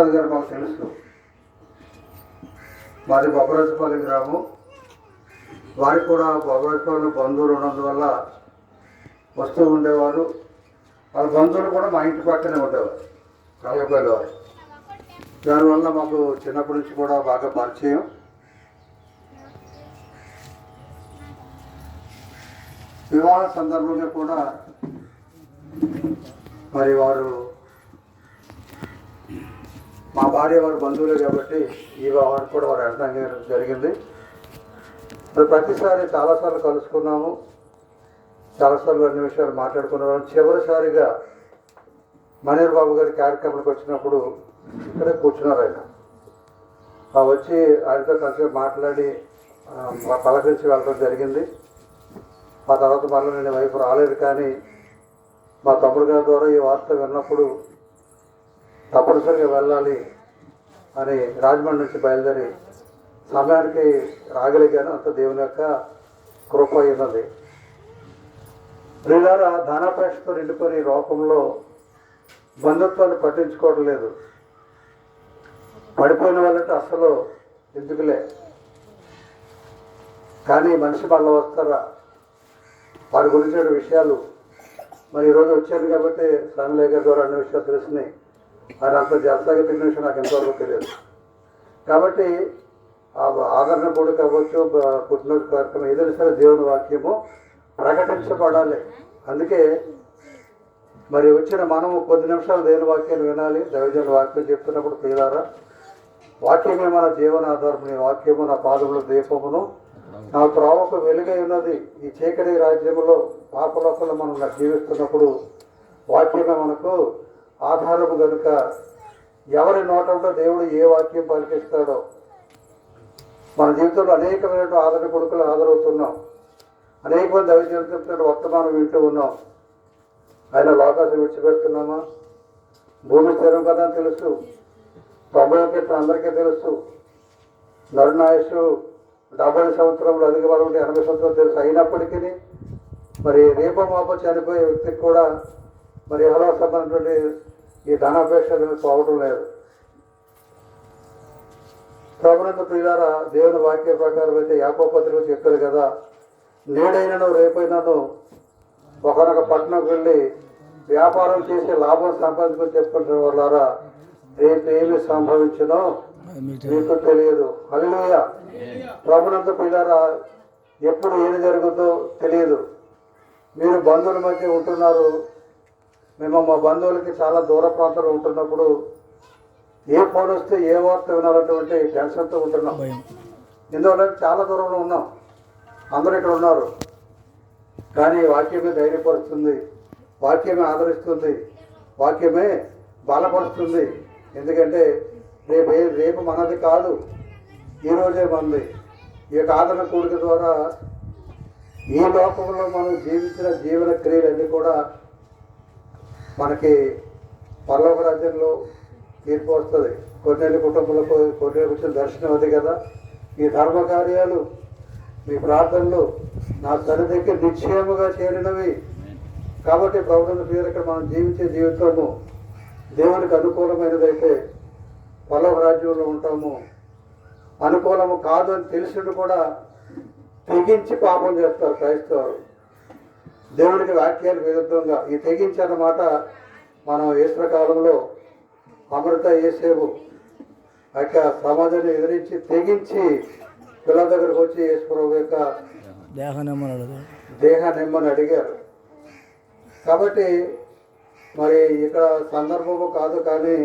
గారు మాకు తెలుసు. మాది బొబ్బరాజుపాలెం గ్రామం. వారికి కూడా బొబ్బరాజుపాలెం బంధువులు ఉన్నందువల్ల వస్తూ ఉండేవారు. వాళ్ళ బంధువులు కూడా మా ఇంటి పక్కనే ఉండేవారు రాజపల్లి వారు దానివల్ల మాకు చిన్నప్పటి నుంచి కూడా బాగా పరిచయం. వివాహ సందర్భంగా కూడా మరి వారు మా భార్య వారి బంధువులే కాబట్టి ఈ వారు కూడా వారు అర్థం జరిగింది. మరి ప్రతిసారి చాలాసార్లు కలుసుకున్నాము. చాలాసార్లు అన్ని విషయాలు మాట్లాడుకున్నాము. చివరిసారిగా మనీర్ బాబు గారి కార్యక్రమానికి వచ్చినప్పుడు ఇక్కడే కూర్చున్నారు ఆయన. వచ్చి ఆయనతో కలిసి మాట్లాడి పలకరించి వెళ్ళడం జరిగింది. ఆ తర్వాత మళ్ళీ నేను వైపు రాలేదు కానీ మా తమ్ముడు గారి ద్వారా ఈ వార్త విన్నప్పుడు తప్పనిసరిగా వెళ్ళాలి అని రాజమండ్రి నుంచి బయలుదేరి సమయానికి రాగలిగాను. అంత దేవుని యొక్క కృప ఉన్నది. ప్రియులారా ధనాపేక్షతో నిండుకొని లోకంలో బంధుత్వాన్ని పట్టించుకోవడం లేదు. పడిపోయిన వాళ్ళంటే అసలు ఎందుకులే? కానీ మనిషి మళ్ళీ వస్తారా? వారి గురించిన విషయాలు మరి ఈరోజు వచ్చాను కాబట్టి స్వామి గారి ద్వారా అన్ని విషయాలు తెలిసినాయి ఆయన అంత జాగ్రత్తగా తిన్న విషయం నాకు ఎంతవరకు తెలియదు. కాబట్టి ఆ ఆదరణ కూడా కావచ్చు పుట్టినరోజు కార్యక్రమం ఏదైనా సరే దేవుని వాక్యము ప్రకటించబడాలి. అందుకే మరి వచ్చిన మనము కొద్ది నిమిషాలు దేవుని వాక్యాన్ని వినాలి దైవజన వాక్యం చెప్తున్నప్పుడు ప్రియులారా వాక్యమే మన జీవనాధారం నీ వాక్యము నా పాదముల దీపమును. నా త్రోవకు వెలుగై ఉన్నది ఈ చీకటి రాజ్యములో పాపలోకంలో మనం జీవిస్తున్నప్పుడు వాక్యమే మనకు ఆధారము కనుక ఎవరి నోటంలో దేవుడు ఏ వాక్యం పలికిస్తాడో మన జీవితంలో అనేకమైన ఆదరణ కొడుకులు ఆదరవుతున్నాం అనేక మంది దైవజనులు చెప్తున్న వర్తమానం వింటూ ఉన్నాం. ఆయన లోకాన్ని విడిచిపెడుతున్నామా? భూమి స్థిరం కదా అని తెలుసు. తొంభై ఒకటి అందరికీ తెలుసు. నరునాయసు డెబ్బై సంవత్సరంలో అధిక బలం ఉంటే ఎనభై సంవత్సరాలు తెలుసు. అయినప్పటికీ మరి రేపో మాపో చనిపోయే వ్యక్తికి కూడా మరి ఎవరో సంబంధించిన ఈ ధనాపేక్ష పోవడం లేదు. ప్రభునందు ప్రియులారా దేవుని వాక్య ప్రకారం అయితే యాకోపత్రిక చెప్పారు కదా నేడైనను రేపైనాను ఒకనొక పట్టణం వెళ్ళి వ్యాపారం చేసి లాభం సంపాదించుకొని చెప్పుకుంటున్న వాళ్ళారా రేపు ఏమి సంభవించినో? మీకు తెలియదు. హల్లెలూయా. ప్రభునందు ప్రియులారా ఎప్పుడు ఏది జరుగుతుందో తెలియదు. మీరు బంధువుల మధ్య ఉంటున్నారు మేము మా బంధువులకి చాలా దూర ప్రాంతంలో ఉంటున్నప్పుడు ఏ ఫోన్ వస్తే ఏ వార్త వినాలన్నటువంటి టెన్షన్తో ఉంటున్నాం. ఎందువల్ల చాలా దూరంలో ఉన్నాం. అందరూ ఇక్కడ ఉన్నారు. కానీ వాక్యమే ధైర్యపరుస్తుంది. వాక్యమే ఆదరిస్తుంది. వాక్యమే బలపరుస్తుంది. ఎందుకంటే రేపు రేపు మనది కాదు. ఈరోజే మనది. ఈ యొక్క ఆదరణ కూడిక ద్వారా ఈ లోకంలో మనం జీవించిన జీవన క్రియలన్నీ కూడా మనకి పల్లవ రాజ్యంలో తీర్పు వస్తుంది. కొన్నేళ్ళ కుటుంబాలకు కొన్నేళ్ళకి కూర్చొని దర్శనం అది కదా. ఈ ధర్మ కార్యాలు మీ ప్రార్థనలు నా దగ్గర నిశ్చయముగా చేరినవి. కాబట్టి ప్రభుత్వ పేరు ఇక్కడ మనం జీవించే జీవితము దేవునికి అనుకూలమైనదైతే పల్లవ రాజ్యంలో ఉంటాము. అనుకూలము కాదు అని తెలిసిండు కూడా తెగించి పాపం చేస్తారు క్రైస్తవులు. దేవునికి వాక్యాలు విరుద్ధంగా ఈ తెగించి అన్నమాట మనం వేసిన కాలంలో అమృత ఏసేపు ఆ యొక్క సమాజాన్ని ఎదిరించి తెగించి పిల్లల దగ్గరకు వచ్చి యేసుప్రభు యొక్క దేహనమ్మన్నాడు దేహాన్ని ఇమ్మని అడిగారు. కాబట్టి మరి ఇక్కడ సందర్భము కాదు కానీ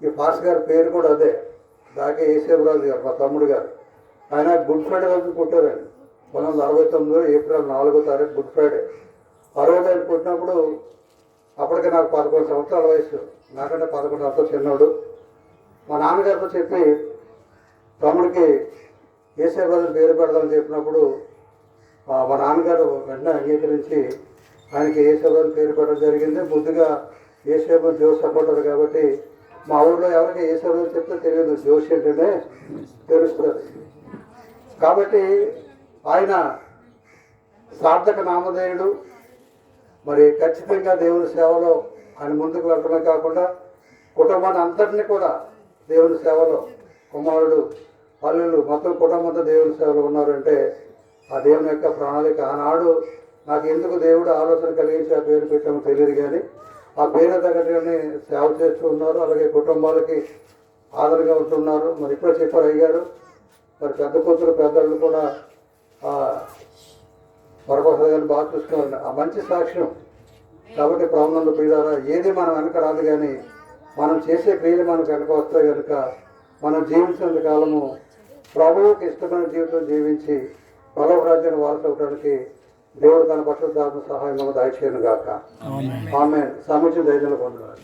ఈ పాస్ గారి పేరు కూడా అదే. దాకే ఏసేబరాజు గారు మా తమ్ముడు గారు. ఆయన గుడ్ ఫ్రైడే రోజు పుట్టారండి. మనం నలభై అరవై ఏప్రిల్ నాలుగో తారీఖు గుడ్ ఫ్రైడే. అరవై తారీఖు పుట్టినప్పుడు అప్పటికే నాకు పదకొండు సంవత్సరాల వయసు. నాకంటే పదకొండు సంవత్సరాలు చిన్నోడు. మా నాన్నగారితో చెప్పి తమ్ముడికి ఏసేబరాజు పేరు పెడదామని చెప్పినప్పుడు మా నాన్నగారు వెంటనే అంగీకరించి ఆయనకి ఏసేబు పేరు పెట్టడం జరిగింది. ముద్దుగా ఏసేబు జోస్ సపోర్టర్ కాబట్టి మా ఊళ్ళో ఎవరికి ఏసేబు చెప్తే తెలియదు. జోష్ ఏంటనే తెలుస్తుంది. కాబట్టి ఆయన సార్థక నామధేయుడు. మరి ఖచ్చితంగా దేవుని సేవలో ఆయన ముందుకు వెళ్ళడమే కాకుండా కుటుంబాన్ని అంతటిని కూడా దేవుని సేవలో కుమారుడు పల్లెలు మొత్తం కుటుంబంతో దేవుని సేవలో ఉన్నారంటే ఆ దేవుని యొక్క ప్రణాళిక ఆనాడు నాకు ఎందుకు దేవుడు ఆలోచన కలిగించి ఆ పేరు పెట్టామో తెలియదు కానీ ఆ పేరు తగ్గట్టుగానే సేవ చేస్తూ ఉన్నారు. అలాగే కుటుంబాలకి ఆదరగా ఉంటున్నారు. మరి ఇప్పుడే చెప్పారు అయ్యారు మరి పెద్ద కూతురు పెద్దలు కూడా గారిని బాగా చూసుకున్నారు. ఆ మంచి సాక్ష్యం. కాబట్టి ప్రాణంలో ప్రియులారా ఏది మనం వెనక రాదు కానీ మనం చేసే క్రియలు మనకు వెనక వస్తాయి కనుక మనం జీవించినంత కాలము ప్రభువుకి ఇష్టమైన జీవితం జీవించి పరవ రాజ్యాన్ని వారసవడానికి దేవుడు తన పట్టుదాత్మ సహాయం మనం దయచేయను గాక ఆమె సముచిత ధైర్యంలో పొందాలి